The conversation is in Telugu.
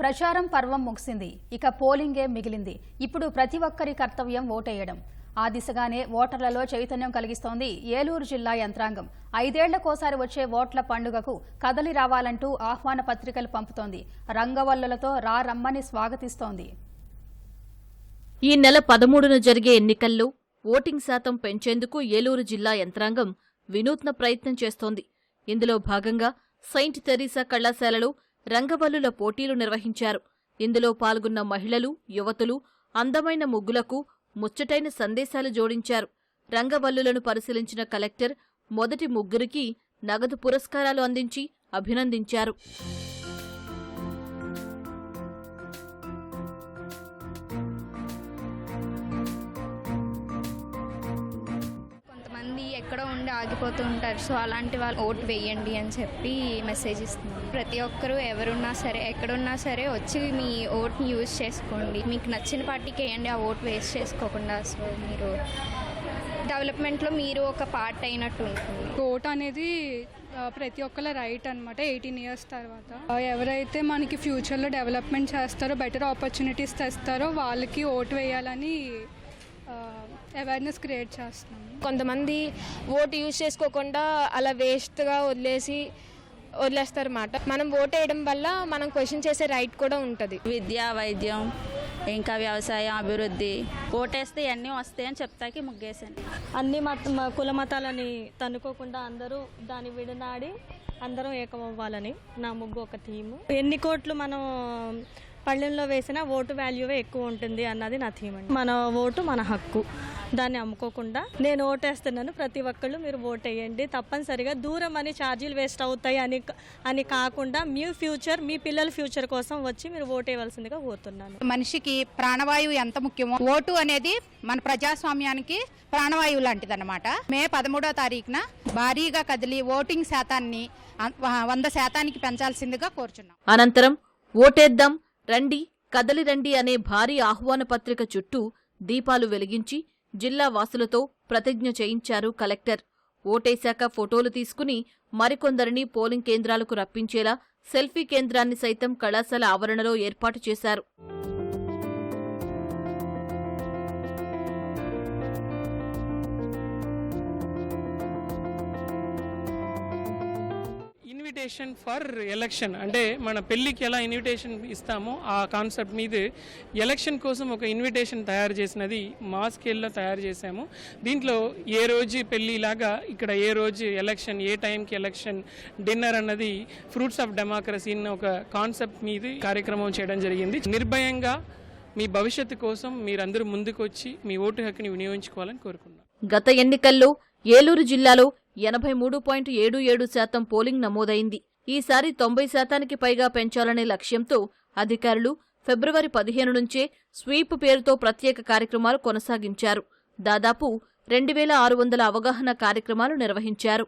ప్రచారం పర్వం ముగిసింది. ఇక పోలింగే మిగిలింది. ఇప్పుడు ప్రతి ఒక్కరి కర్తవ్యం ఓటేయడం. ఆ దిశగానే ఓటర్లలో చైతన్యం కలిగిస్తోంది ఏలూరు జిల్లా యంత్రాంగం. ఐదేళ్ళకోసారి వచ్చే ఓట్ల పండుగకు కదలి రావాలంటూ ఆహ్వాన పత్రికలు పంపుతోంది. రంగవల్లులతో రారమ్మని స్వాగతిస్తోంది. ఈ నెల పదమూడున జరిగే ఎన్నికల్లో ఓటింగ్ శాతం పెంచేందుకు ఏలూరు జిల్లా యంత్రాంగం వినూత్న ప్రయత్నం చేస్తోంది. ఇందులో భాగంగా సెయింట్ తెరీసా కళాశాలలో రంగవల్లుల పోటీలు నిర్వహించారు. ఇందులో పాల్గొన్న మహిళలు యువతులు అందమైన ముగ్గులకు ముచ్చటైన సందేశాలు జోడించారు. రంగవల్లులను పరిశీలించిన కలెక్టర్ మొదటి ముగ్గురికి నగదు పురస్కారాలు అందించి అభినందించారు. ఎక్కడో ఉండి ఆగిపోతూ ఉంటారు. సో అలాంటి వాళ్ళు ఓటు వేయండి అని చెప్పి మెసేజ్ ఇస్తున్నాం ప్రతి ఒక్కరూ ఎవరున్నా సరే ఎక్కడున్నా సరే వచ్చి మీ ఓట్ని యూజ్ చేసుకోండి. మీకు నచ్చిన పార్టీకి వేయండి ఆ ఓట్ వేస్ట్ చేసుకోకుండా సో మీరు డెవలప్మెంట్లో మీరు ఒక పార్ట్ అయినట్టు ఉంటుంది. ఓట్ అనేది ప్రతి ఒక్కళ్ళ రైట్ అనమాట ఎయిటీన్ ఇయర్స్ తర్వాత. ఎవరైతే మనకి ఫ్యూచర్లో డెవలప్మెంట్ చేస్తారో బెటర్ ఆపర్చునిటీస్ తెస్తారో వాళ్ళకి ఓటు వేయాలని అవేర్నెస్ క్రియేట్ చేస్తున్నాము. కొంతమంది ఓటు యూజ్ చేసుకోకుండా అలా వేస్ట్గా వదిలేసి వదిలేస్తారు అన్నమాట మనం ఓట్ వేయడం వల్ల మనం క్వశ్చన్ చేసే రైట్ కూడా ఉంటుంది. విద్య వైద్యం ఇంకా వ్యవసాయం అభివృద్ధి ఓటేస్తే ఇవన్నీ వస్తాయని చెప్తాకి ముగ్గేసాను అన్ని మత కుల మతాలని తన్నుకోకుండా అందరూ దాన్ని విడనాడి అందరం ఏకమవ్వాలని నా ముగ్గు ఒక థీము. ఎన్ని కోట్లు మనం పళ్ళెంలో వేసినా ఓటు వాల్యూవే ఎక్కువ ఉంటుంది అన్నది నా థీమ్ అండి. మన ఓటు మన హక్కు. దాన్ని అమ్ముకోకుండా నేను ఓటేస్తున్నాను ప్రతి ఒక్కళ్ళు మీరు ఓట్ వేయండి తప్పనిసరిగా దూరం అని ఛార్జీలు వేస్ట్ అవుతాయి అని అని కాకుండా మీ ఫ్యూచర్ మీ పిల్లల ఫ్యూచర్ కోసం వచ్చి మీరు ఓట్ వేయవలసిందిగా కోరుతున్నాను. మనిషికి ప్రాణవాయువు ఎంత ముఖ్యమో ఓటు అనేది మన ప్రజాస్వామ్యానికి ప్రాణవాయువు లాంటిదన్నమాట. మే పదమూడో తారీఖున భారీగా కదిలి ఓటింగ్ శాతాన్ని వంద శాతానికి పెంచాల్సిందిగా కోరుచున్నాం. అనంతరం ఓటేద్దాం రండి కదలి రండి అనే భారీ ఆహ్వాన పత్రిక చుట్టూ దీపాలు వెలిగించి జిల్లా వాసులతో ప్రతిజ్ఞ చేయించారు కలెక్టర్. ఓటేశాక ఫోటోలు తీసుకుని మరికొందరిని పోలింగ్ కేంద్రాలకు రప్పించేలా సెల్ఫీ కేంద్రాన్ని సైతం కళాశాల ఆవరణలో ఏర్పాటు చేశారు. ఇన్విటేషన్ ఫర్ ఎలక్షన్ అంటే మన పెళ్ళికి ఎలా ఇన్విటేషన్ ఇస్తామో ఆ కాన్సెప్ట్ మీద ఎలక్షన్ కోసం ఒక ఇన్విటేషన్ తయారు చేసినది మా స్కేల్లో తయారు చేశాము. దీంట్లో ఏ రోజు పెళ్ళిలాగా ఇక్కడ ఏ రోజు ఎలక్షన్ ఏ టైంకి ఎలక్షన్ డిన్నర్ అన్నది ఫ్రూట్స్ ఆఫ్ డెమోక్రసీ ఒక కాన్సెప్ట్ మీద కార్యక్రమం చేయడం జరిగింది. నిర్భయంగా మీ భవిష్యత్తు కోసం మీరందరూ ముందుకు వచ్చి మీ ఓటు హక్కుని వినియోగించుకోవాలని కోరుకున్నాను గత ఎన్నికల్లో ఏలూరు జిల్లాలో ఎనభై మూడు పాయింట్ ఏడు ఏడు శాతం పోలింగ్ నమోదైంది. ఈసారి తొంభై శాతానికి పైగా పెంచాలనే లక్ష్యంతో అధికారులు ఫిబ్రవరి పదిహేను నుంచే స్వీప్ పేరుతో ప్రత్యేక కార్యక్రమాలు కొనసాగించారు. దాదాపు రెండు వేల ఆరు వందల అవగాహన కార్యక్రమాలు నిర్వహించారు.